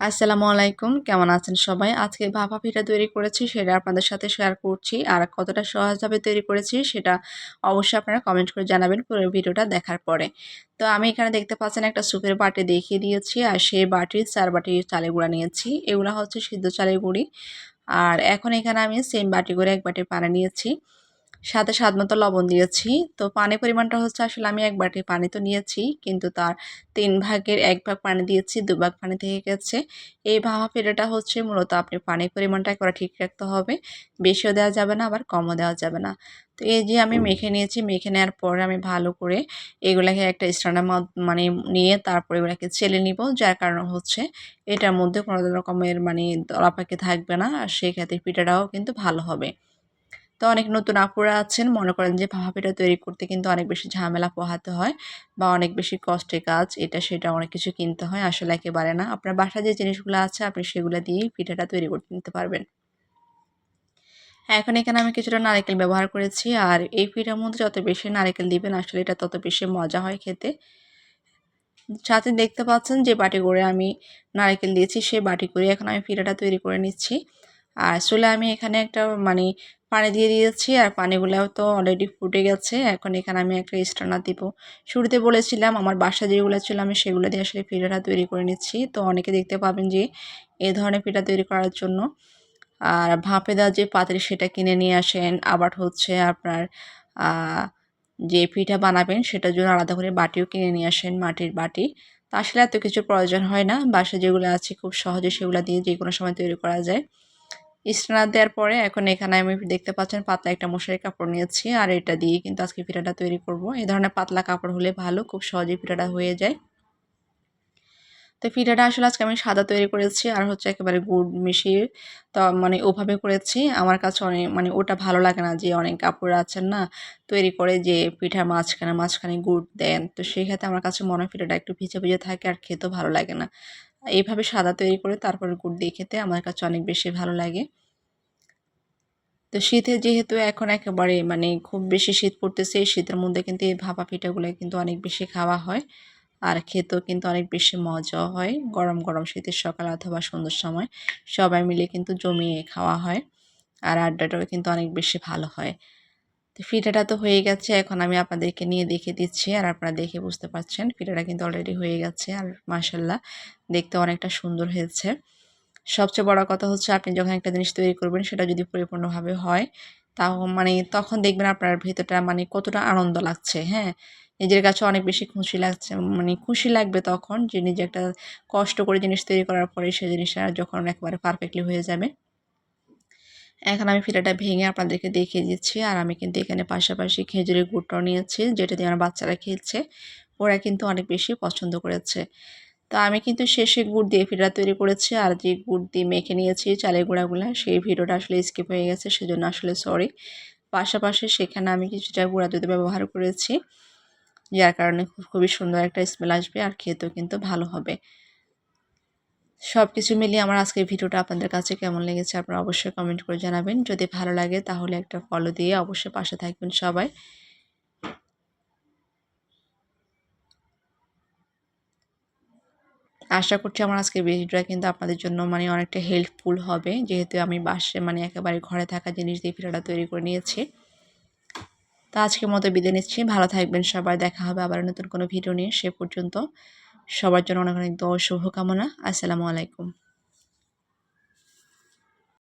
আসসালামু আলাইকুম, কেমন আছেন সবাই? আজকে ভাপা পিঠা তৈরি করেছি, সেটা আপনাদের সাথে শেয়ার করছি। আর কতটা সহজভাবে তৈরি করেছি, সেটা অবশ্যই আপনারা কমেন্ট করে জানাবেন পুরো ভিডিওটা দেখার পরে। তো আমি এখানে দেখতে পাচ্ছেন একটা সুপের বাটি দেখিয়ে দিয়েছি, আর সেই বাটির চার বাটি চালের গুঁড়া নিয়েছি। এগুলো হচ্ছে সিদ্ধ চালের গুঁড়ি। আর এখন এখানে আমি সেম বাটি করে এক বাটি পানি নিয়েছি। সাথে স্বাদ মতো লবণ দিয়েছি। তো পানি পরিমাণটা হচ্ছে আসলে আমি এক বাটি পানি তো নিয়েছি, কিন্তু তার তিন ভাগের এক ভাগ পানি দিয়েছি, দু ভাগ পানি থেকে গেছে। এই ভাবা পেটাটা হচ্ছে মূলত আপনি পানির পরিমাণটা একবার ঠিক রাখতে হবে। বেশিও দেওয়া যাবে না, আবার কমও দেওয়া যাবে না। তো এই যে আমি মেখে নিয়েছি, মেখে নেওয়ার পরে আমি ভালো করে এগুলাকে একটা স্ট্যান্ডার মানে নিয়ে তারপরে এগুলাকে চেলে নিব। যার কারণে হচ্ছে এটার মধ্যে কোনো রকমের মানে দলাপাকে থাকবে না, আর সেক্ষেত্রে পিঠাটাও কিন্তু ভালো হবে। তো অনেক নতুন আপুরা আছেন। মনে করেন যে ভাপা পিঠা তৈরি করতে কিন্তু অনেক বেশি ঝামেলা পোহাতে হয় বা অনেক বেশি কষ্টের কাজ, এটা সেটা অনেক কিছু কিনতে হয়, আসলে একেবারে না। আপনার বাসায় যে জিনিসগুলো আছে, আপনি সেগুলো দিয়েই পিঠাটা তৈরি করতে নিতে পারবেন। এখন এখানে আমি কিছুটা নারিকেল ব্যবহার করেছি আর এই পিঠার মধ্যে যত বেশি নারিকেল দিবেন, আসলে এটা তত বেশি মজা হয় খেতে। সাথে দেখতে পাচ্ছেন যে বাটি করে আমি নারিকেল দিয়েছি সেই বাটি করে এখন আমি পিঠাটা তৈরি করে নিচ্ছি। আর চুলে আমি এখানে একটা মানে পানি দিয়ে দিয়েছি, আর পানিগুলোও তো অলরেডি ফুটে গেছে। এখন এখানে আমি একটা স্টার্নার দিব। শুরুতে বলেছিলাম আমার বাসা যেগুলো ছিল আমি সেগুলো দিয়ে আসলে পিঠাটা তৈরি করে নিচ্ছি। তো অনেকে দেখতে পাবেন যে এ ধরনের পিঠা তৈরি করার জন্য, আর ভাপে দেওয়া যে পাত্রে সেটা কিনে নিয়ে আসেন। আবার হচ্ছে আপনার যে পিঠা বানাবেন সেটার জন্য আলাদা করে বাটিও কিনে নিয়ে আসেন মাটির বাটি। তা আসলে এত কিছু প্রয়োজন হয় না। বাসা যেগুলো আছে খুব সহজে সেগুলো দিয়ে যে কোনো সময় তৈরি করা যায়। স্ট্যান্ডার দেওয়ার পরে এখন এখানে আমি দেখতে পাচ্ছেন পাতলা একটা মশারি কাপড় নিয়েছি আর এটা দিয়ে কিন্তু আজকে পিঠাটা তৈরি করব। এই ধরনের পাতলা কাপড় হলে ভালো, খুব সহজেই পিঠাটা হয়ে যায়। তো পিঠাটা আসলে আজকে আমি সাদা তৈরি করেছি আর হচ্ছে একেবারে গুড় মিশিয়ে তো মানে ওভাবে করেছি। আমার কাছে অনেক মানে ওটা ভালো লাগে না যে অনেক কাপড় আছেন না, তৈরি করে যে পিঠা মাঝখানে মাঝখানে গুড় দেন। তো সেই ক্ষেত্রে আমার কাছে মনে হয় পিঠাটা একটু ভিজে ভিজে থাকে আর খেতেও ভালো লাগে না। এইভাবে সাদা তৈরি করে তারপরে গুড় দিয়ে খেতে আমার কাছে অনেক বেশি ভালো লাগে। তো শীতে যেহেতু এখন একেবারে মানে খুব বেশি শীত পড়তেছে, এই শীতের মধ্যে কিন্তু এই ভাপা পিঠাগুলো কিন্তু অনেক বেশি খাওয়া হয়। আর খেতেও কিন্তু অনেক বেশি মজাও হয় গরম গরম শীতের সকাল অথবা সন্ধ্যার সময়। সবাই মিলে কিন্তু জমিয়ে খাওয়া হয়। আর আড্ডাটাও কিন্তু অনেক বেশি ভালো হয়। তো পিঠাটা তো হয়ে গেছে, এখন আমি আপনাদেরকে নিয়ে দেখে দিচ্ছি। আর আপনারা দেখে বুঝতে পারছেন, ফিটাটা কিন্তু অলরেডি হয়ে গেছে। আর মাসাল্লাহ দেখতে অনেকটা সুন্দর হয়েছে। সবচেয়ে বড় কথা হচ্ছে, আপনি যখন একটা জিনিস তৈরি করবেন, সেটা যদি পরিপূর্ণভাবে হয়, তাও মানে তখন দেখবেন আপনার ভেতরটা মানে কতটা আনন্দ লাগছে হ্যাঁ? নিজের কাছে অনেক বেশি খুশি লাগছে মানে খুশি লাগবে তখন যে নিজে একটা কষ্ট করে জিনিস তৈরি করার পরে সেই জিনিসটা যখন একবারে পারফেক্টলি হয়ে যাবে। এখন আমি ফিটাটা ভেঙে আপনাদেরকে দেখিয়ে দিচ্ছি। আর আমি কিন্তু এখানে পাশাপাশি খেজুরের গুড়টাও নিয়েছি, যেটা দিয়ে আমার বাচ্চারা খেয়েছে ওরা কিন্তু অনেক বেশি পছন্দ করেছে। তো আমি কিন্তু শেষে গুড় দিয়ে ফিটা তৈরি করেছি। আর যে গুড় দিয়ে মেখে নিয়েছি, চালের গুঁড়াগুলো, সেই ভিডিওটা আসলে স্কিপ হয়ে গেছে, সেজন্য আসলে সরি পাশাপাশি সেখানে আমি কিছুটা গুঁড়া দুধ ব্যবহার করেছি, যার কারণে খুব, খুবই সুন্দর একটা স্মেল আসবে, আর খেতেও কিন্তু ভালো হবে। সব কিছু মিলিয়ে আমার আজকের ভিডিওটা আপনাদের কাছে কেমন লেগেছে আপনারা অবশ্যই কমেন্ট করে জানাবেন। যদি ভালো লাগে তাহলে একটা ফলো দিয়ে অবশ্যই পাশে থাকবেন সবাই। আশা করছি আমার আজকের ভিডিওটা কিন্তু আপনাদের জন্য মানে অনেকটা হেল্পফুল হবে। যেহেতু আমি বাসে মানে একেবারে ঘরে থাকা জিনিস দিয়ে পিঠাটা তৈরি করে নিয়েছি। তা আজকের মতো বিদায় নিচ্ছি। ভালো থাকবেন সবাই। দেখা হবে আবার নতুন কোনো ভিডিও নিয়ে। সে পর্যন্ত সবার জন্য অনেক অনেক শুভকামনা। আসসালামু আলাইকুম।